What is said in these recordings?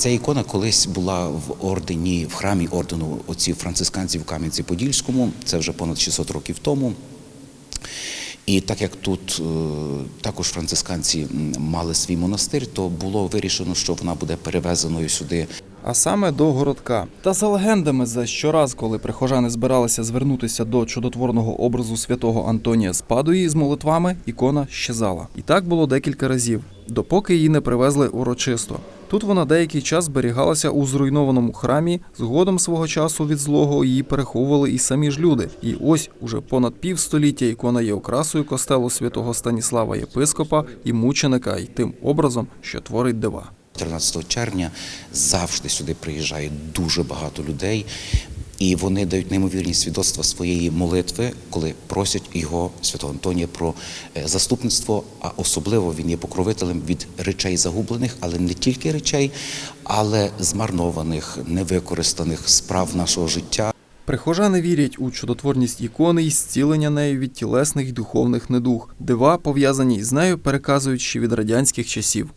Ця ікона колись була в ордені, в храмі ордену отців францисканців в Кам'янці-Подільському. Це вже понад 600 років тому. І так як тут е, також францисканці мали свій монастир, то було вирішено, що вона буде перевезеною сюди а саме до городка. Та за легендами, за щораз, коли прихожани збиралися звернутися до чудотворного образу святого Антонія з Падуї з молитвами, ікона щезала. І так було декілька разів, допоки її не привезли урочисто. Тут вона деякий час зберігалася у зруйнованому храмі. Згодом свого часу від злого її переховували і самі ж люди. І ось уже понад півстоліття ікона є окрасою костелу святого Станіслава Єпископа і мученика, і тим образом, що творить дива. 13 червня завжди сюди приїжджає дуже багато людей, і вони дають неймовірні свідоцтва своєї молитви, коли просять його святого Антонія про е, заступництво. А особливо він є покровителем від речей загублених, але не тільки речей, але змарнованих, невикористаних справ нашого життя. Прихожани вірять у чудотворність ікони і зцілення нею від тілесних й духовних недуг. Дива, пов'язані з нею, переказують ще від радянських часів.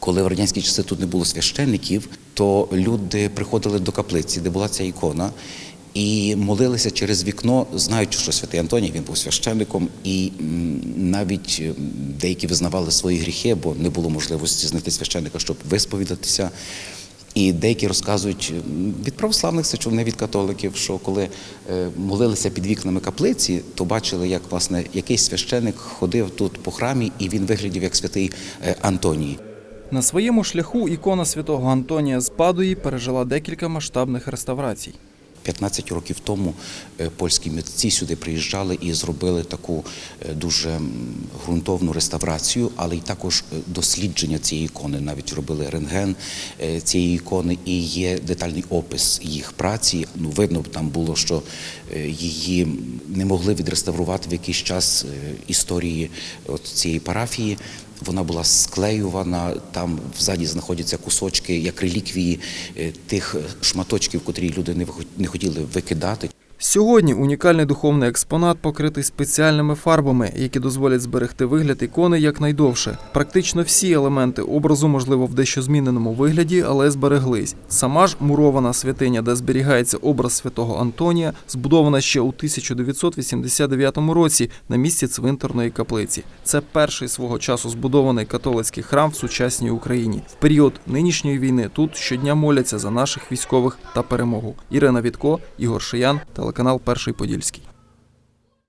Коли в радянські часи тут не було священників, то люди приходили до каплиці, де була ця ікона, і молилися через вікно, знаючи, що святий Антоній він був священником, і навіть деякі визнавали свої гріхи, бо не було можливості знайти священника, щоб висповідатися. І деякі розказують від православних це чув не від католиків, що коли е, молилися під вікнами каплиці, то бачили, як власне якийсь священик ходив тут по храмі, і він виглядів як святий е, Антоній. На своєму шляху ікона святого Антонія з Падуї пережила декілька масштабних реставрацій. 15 років тому е, польські митці сюди приїжджали і зробили таку е, дуже ґрунтовну реставрацію, але й також е, дослідження цієї ікони. Навіть робили рентген цієї ікони, і є детальний опис їх праці. Ну видно там було, що її не могли відреставрувати в якийсь час історії от цієї парафії. Вона була склеювана, там взаді знаходяться кусочки, як реліквії е, тих шматочків, котрі люди не хотіли викидати. Сьогодні унікальний духовний експонат покритий спеціальними фарбами, які дозволять зберегти вигляд ікони якнайдовше. Практично всі елементи образу, можливо, в дещо зміненому вигляді, але збереглись. Сама ж мурована святиня, де зберігається образ святого Антонія, збудована ще у 1989 році на місці цвинтарної каплиці. Це перший свого часу збудований католицький храм в сучасній Україні. В період нинішньої війни тут щодня моляться за наших військових та перемогу. Ірина Вітко, Ігор Шиян, телеканал Перший Подільський.